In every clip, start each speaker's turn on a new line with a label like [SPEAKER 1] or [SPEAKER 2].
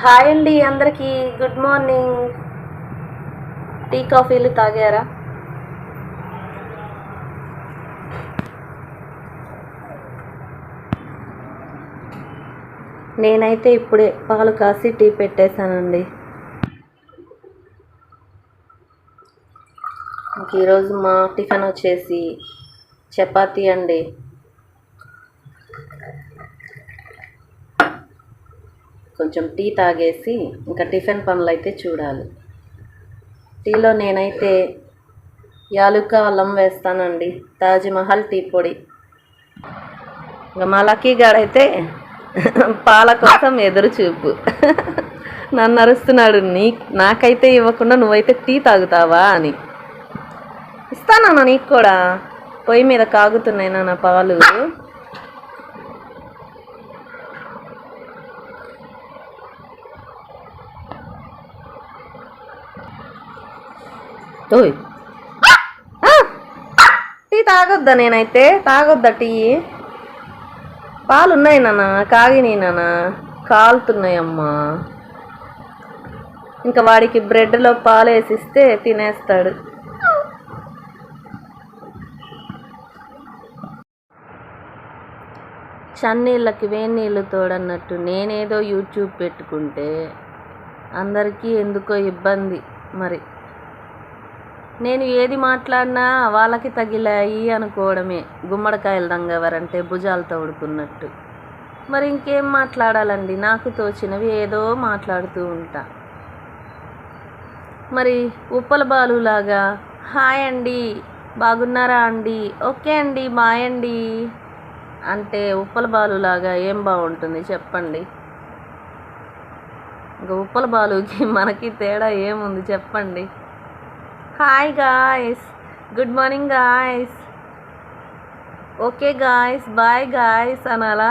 [SPEAKER 1] Hi అండి అందరికీ good morning. Tea కాఫీలు తాగారా? నేనైతే ఇప్పుడే పాలు కాసి టీ పెట్టేశానండి. ఈరోజు మా టిఫిన్ వచ్చేసి చపాతీ అండి. కొంచెం టీ తాగేసి ఇంకా టిఫిన్ పనులు అయితే చూడాలి. టీలో నేనైతే యాలుక అల్లం వేస్తానండి. తాజ్మహల్ టీ పొడి. ఇంకా మా లక్కీ గాడైతే పాల కోసం ఎదురు చూపు. నన్ను అరుస్తున్నాడు నీ నాకైతే ఇవ్వకుండా నువ్వైతే టీ తాగుతావా? అని. ఇస్తానన్నా నీకు కూడా? పొయ్యి మీద కాగుతున్నాయి నా పాలు. ఓయ్. టీ తాగొద్దా నేనైతే? తాగొద్దా టీ? పాలు ఉన్నాయి నాన్న కాగినాయి నాన్న. కాలుతున్నాయమ్మా. ఇంకా వాడికి బ్రెడ్లో పాలు వేసిస్తే తినేస్తాడు. చన్నీళ్ళకి వేడి నీళ్ళు తోడన్నట్టు నేనేదో యూట్యూబ్ పెట్టుకుంటే అందరికీ ఎందుకో ఇబ్బంది మరి. నేను ఏది మాట్లాడినా వాళ్ళకి తగిలాయి అనుకోవడమే. గుమ్మడికాయలు రంగవరంటే భుజాలు తోడుకున్నట్టు మరి ఇంకేం మాట్లాడాలండి? నాకు తోచినవి ఏదో మాట్లాడుతూ ఉంటా. మరి ఉప్పల బాలులాగా హాయ్ అండి బాగున్నారా అండి? ఓకే అండి బాయ్ అండి. అంటే ఉప్పల బాలులాగా ఏం బాగుంటుంది చెప్పండి. ఇంకా ఉప్పల బాలుకి మనకి తేడా ఏముంది చెప్పండి. Hi guys good morning guys okay guys bye guys అనాలా?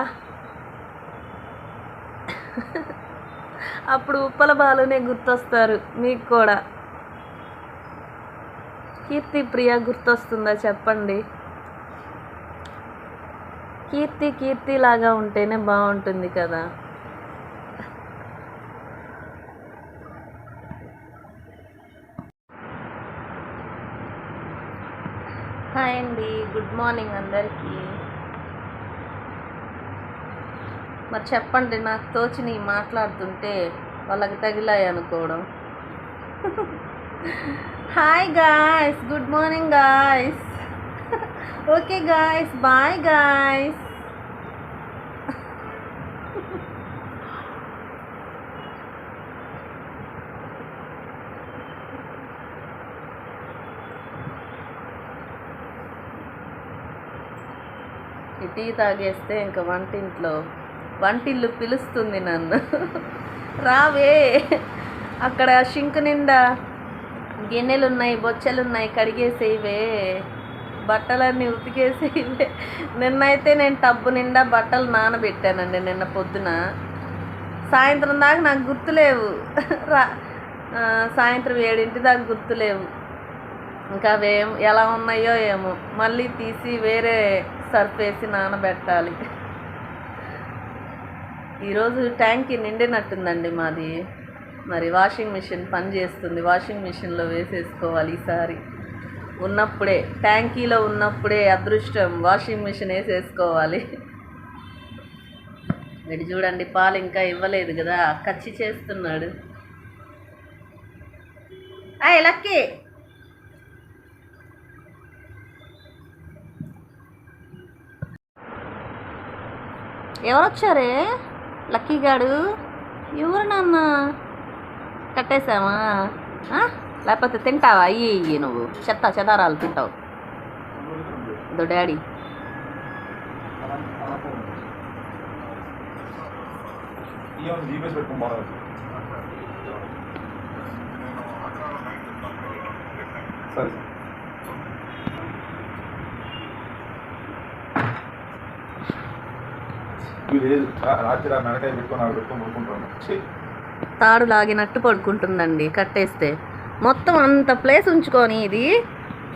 [SPEAKER 1] అప్పుడు ఉప్పల బాలునే గుర్తొస్తారు మీకు కూడా. కీర్తి ప్రియ గుర్తొస్తుందా చెప్పండి? కీర్తి కీర్తి లాగా ఉంటేనే బాగుంటుంది కదా. హాయ్ అండి. గుడ్ మార్నింగ్ అందరికీ. మరి చెప్పండి నాకు తోచిని మాట్లాడుతుంటే వాళ్ళకి తగిలాయి అనుకోవడం. Hi guys good morning guys. Okay guys bye guys. ఈ టీ తాగేస్తే ఇంకా వంటింట్లో వంటిల్లు పిలుస్తుంది నన్ను. రావే. అక్కడ షింక్ నిండా గిన్నెలు ఉన్నాయి బొచ్చెలు ఉన్నాయి కడిగేసేవే. బట్టలన్నీ ఉతికేసేవే. నిన్నైతే నేను టబ్బు నిండా బట్టలు నానబెట్టానండి నిన్న పొద్దున. సాయంత్రం దాకా నాకు గుర్తులేవు. రా సాయంత్రం ఏడింటి దాకా గుర్తులేవు. ఇంకా అవేం ఎలా ఉన్నాయో ఏమో. మళ్ళీ తీసి వేరే సర్ఫ్ వేసి నానబెట్టాలి. ఈరోజు ట్యాంక్ నిండినట్టుందండి మాది. మరి వాషింగ్ మిషన్ పని చేస్తుంది. వాషింగ్ మిషన్లో వేసేసుకోవాలి ఈసారి. ఉన్నప్పుడే ట్యాంకీలో ఉన్నప్పుడే అదృష్టం వాషింగ్ మిషన్ వేసేసుకోవాలి. వీడు చూడండి పాలు ఇంకా ఇవ్వలేదు కదా. కచ్చి చేస్తున్నాడు. ఐ లక్కీ! ఎవరు వచ్చారే లక్కీ ఎవరు నాన్న? కట్టేశామా ఆ? లేకపోతే తింటావా? అయ్యి ఇయ్యి నువ్వు. చెత్త చెదారాలు తింటావు. ఇదో డాడీ.
[SPEAKER 2] సరే. రాత్రి మెడకాయ
[SPEAKER 1] తాడు లాగినట్టు పడుకుంటుందండి కట్టేస్తే. మొత్తం అంత ప్లేస్ ఉంచుకొని ఇది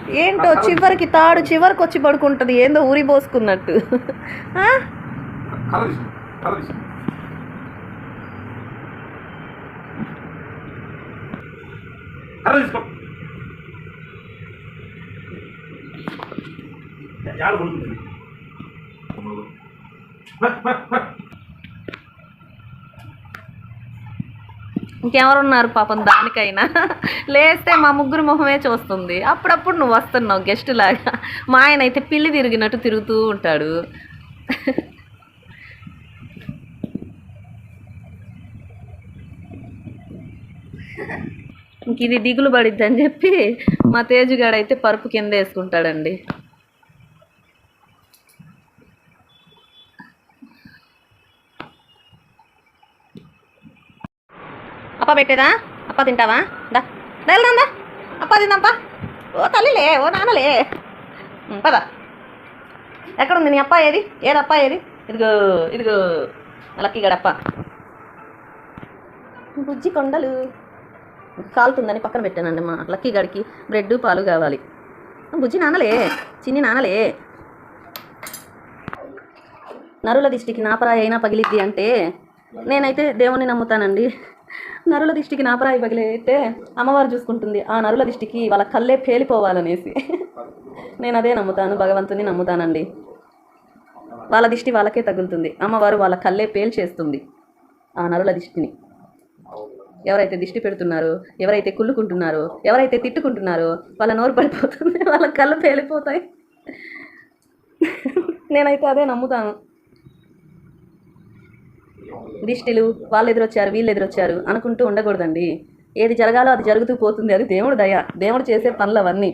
[SPEAKER 1] ఏంటో చివరికి తాడు చివరికి వచ్చి పడుకుంటుంది ఏందో ఊరి పోసుకున్నట్టు
[SPEAKER 2] తీసుకో
[SPEAKER 1] ఇంకెవరున్నారు పాపం దానికైనా? లేస్తే మా ముగ్గురు మొహమే చూస్తుంది. అప్పుడప్పుడు నువ్వు వస్తున్నావు గెస్ట్ లాగా. మా ఆయన అయితే పిల్లి తిరిగినట్టు తిరుగుతూ ఉంటాడు. ఇంక ఇది దిగులు పడిద్దని అని చెప్పి మా తేజుగాడైతే పరుపు కింద వేసుకుంటాడండి. అప్ప పెట్టేదా? అప్ప తింటావా? దా. దా అప్ప తిందాంపా ఓ తల్లిలే ఓ నాన్నలే. ఉం, పద. ఎక్కడుంది నీ అప్ప ఏది? ఏది అప్ప ఏది? ఇదిగో ఇదిగో లక్కీ గడప్ప. బుజ్జి కొండలు. కాలుతుందని పక్కన పెట్టానండి మా లక్కీ గడికి బ్రెడ్ పాలు కావాలి. బుజ్జి నానలే చిన్ని నానలే నరుల దిష్టికి నాపరాయి అయినా పగిలిద్ది అంటే నేనైతే దేవుణ్ణి నమ్ముతానండి. నరుల దిష్టికి నాపరాయి పగిలితే అమ్మవారు చూసుకుంటుంది. ఆ నరుల దిష్టికి వాళ్ళ కళ్ళే పేలిపోవాలనేసి. నేను అదే నమ్ముతాను భగవంతుని నమ్ముతానండి. వాళ్ళ దిష్టి వాళ్ళకే తగులుతుంది. అమ్మవారు వాళ్ళ కళ్ళే పేల్చేస్తుంది ఆ నరుల దిష్టిని. ఎవరైతే దిష్టి పెడుతున్నారో ఎవరైతే కుళ్ళుకుంటున్నారో ఎవరైతే తిట్టుకుంటున్నారో వాళ్ళ నోరు పడిపోతుంది వాళ్ళ కళ్ళు పేలిపోతాయి. నేనైతే అదే నమ్ముతాను. దిష్టిలు వాళ్ళు ఎదురొచ్చారు వీళ్ళు ఎదురొచ్చారు అనుకుంటూ ఉండకూడదండి. ఏది జరగాలో అది జరుగుతూ పోతుంది. అది దేవుడు దయ. దేవుడు చేసే పనులు అవన్నీ